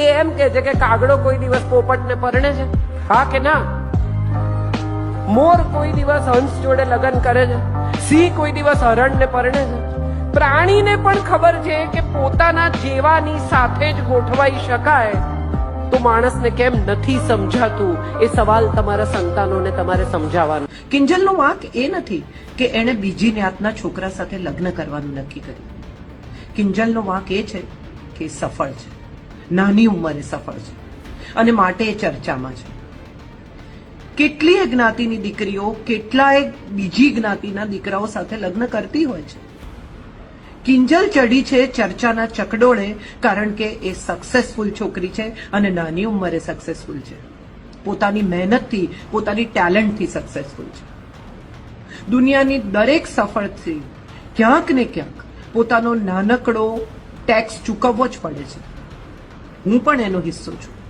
એ એમ કે છે કે કાગડો કોઈ દિવસ પોપટને પરણે છે. હા કે ના? મોર કોઈ દિવસ હંસ જોડે લગ્ન કરે છે. સિંહ કોઈ દિવસ હરણને પરણે છે. પ્રાણીને પણ ખબર છે કે પોતાના જેવાની સાથે જ ગોઠવાઈ શકાય. તો માણસને કેમ નથી સમજાતું? એ સવાલ તમારા સંતાનોને તમારે સમજાવવાનો. કિંજલનો વાંક એ નથી કે એણે બીજી જ્ઞાતના છોકરા સાથે લગ્ન કરવાનું નક્કી કર્યું. કિંજલનો વાંક એ છે કે સફળ છે. નાની ઉંમરે સફળ છે અને માટે એ ચર્ચામાં છે. કેટલીય જ્ઞાતિની દીકરીઓ કેટલાય બીજી જ્ઞાતિના દીકરાઓ સાથે લગ્ન કરતી હોય છે. કિંજલ ચડી છે ચર્ચાના ચકડોળે કારણ કે એ સક્સેસફુલ છોકરી છે અને નાની ઉંમરે સક્સેસફુલ છે. પોતાની મહેનતથી, પોતાની ટેલેન્ટથી સક્સેસફુલ છે. દુનિયાની દરેક સફળથી ક્યાંક ને ક્યાંક પોતાનો નાનકડો ટેક્સ ચૂકવવો જ પડે છે. હું પણ એનો હિસ્સો છું.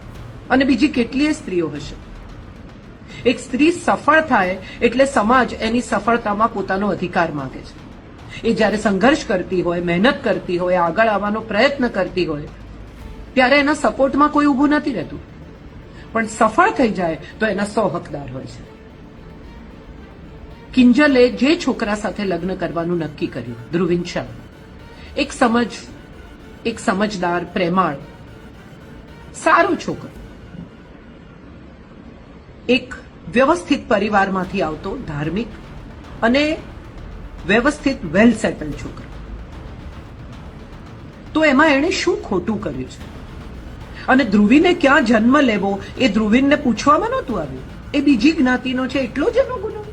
અને બીજી કેટલીય સ્ત્રીઓ હશે. એક સ્ત્રી સફળ થાય એટલે સમાજ એની સફળતામાં પોતાનો અધિકાર માંગે છે. એ જ્યારે સંઘર્ષ કરતી હોય, મહેનત કરતી હોય, આગળ આવવાનો પ્રયત્ન કરતી હોય, ત્યારે એના સપોર્ટમાં કોઈ ઊભું નથી રહેતું. પણ સફળ થઈ જાય તો એના સો હકદાર હોય છે. કિંજલે જે છોકરા સાથે લગ્ન કરવાનું નક્કી કર્યું, ધ્રુવિન શાહ. એક સમજ, એક સમજદાર, પ્રેમાળ સારો છોકરો. એક વ્યવસ્થિત પરિવારમાંથી આવતો ધાર્મિક અને વ્યવસ્થિત વેલ સેટલ છોકરો. તો એમાં એણે શું ખોટું કર્યું છે? અને ધ્રુવીને ક્યાં જન્મ લેવો? એ ધ્રુવીનને પૂછવામાં નહોતું આવ્યું. એ બીજી જ્ઞાતિનો છે, એટલો જ એનો ગુનો.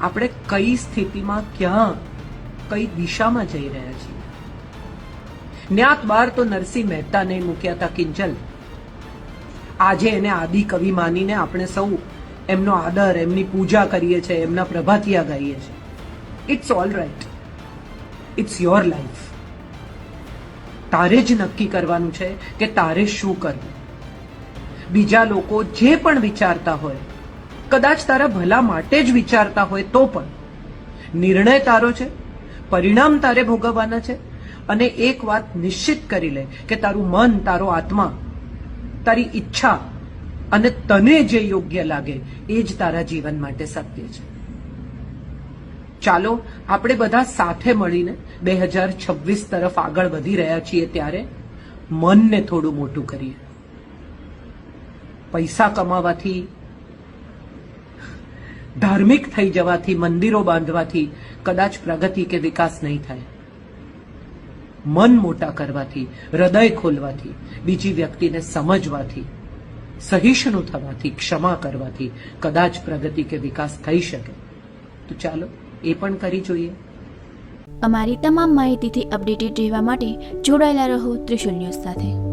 આપણે કઈ સ્થિતિમાં ક્યાં, કઈ દિશામાં જઈ રહ્યા છીએ? ન્યાત બાર તો નરસિંહ મહેતાને મૂક્યા હતા કિંજલ. આજે એને આદિ કવિ માનીને આપણે સૌ એમનો આદર, એમની પૂજા કરીએ છીએ, એમના પ્રભાતિયા ગાઈએ છીએ. It's all right it's your life તારે જ નક્કી કરવાનું છે કે તારે શું કરવું. બીજા લોકો જે પણ વિચારતા હોય, કદાચ તારા ભલા માટે જ વિચારતા હોય તો પણ. નિર્ણય તારો છે, પરિણામ તારે ભોગવવાના છે અને એક વાત નિશ્ચિત કરી લે કે તારું મન, તારો આત્મા, તારી ઈચ્છા અને તને જે યોગ્ય લાગે એ જ તારા જીવન માટે સત્ય છે. ચાલો, આપણે બધા સાથે મળીને બે હજાર છવ્વીસ તરફ આગળ વધી રહ્યા છીએ ત્યારે મનને થોડું મોટું કરીએ. પૈસા કમાવાથી, ધાર્મિક થઈ જવાથી, મંદિરો બાંધવાથી કદાચ પ્રગતિ કે વિકાસ નહીં થાય. મન મોટા કરવાથી, હૃદય ખોલવાથી, બીજી વ્યક્તિને સમજવાથી, સહિષ્ણુ થવાથી, ક્ષમા કરવાથી કદાચ પ્રગતિ કે વિકાસ થઈ શકે. તો ચાલો, એ પણ કરી જોઈએ. અમારી તમામ માહિતીથી અપડેટેડ રહેવા માટે જોડાયેલા રહો ત્રિશુલ ન્યૂઝ સાથે.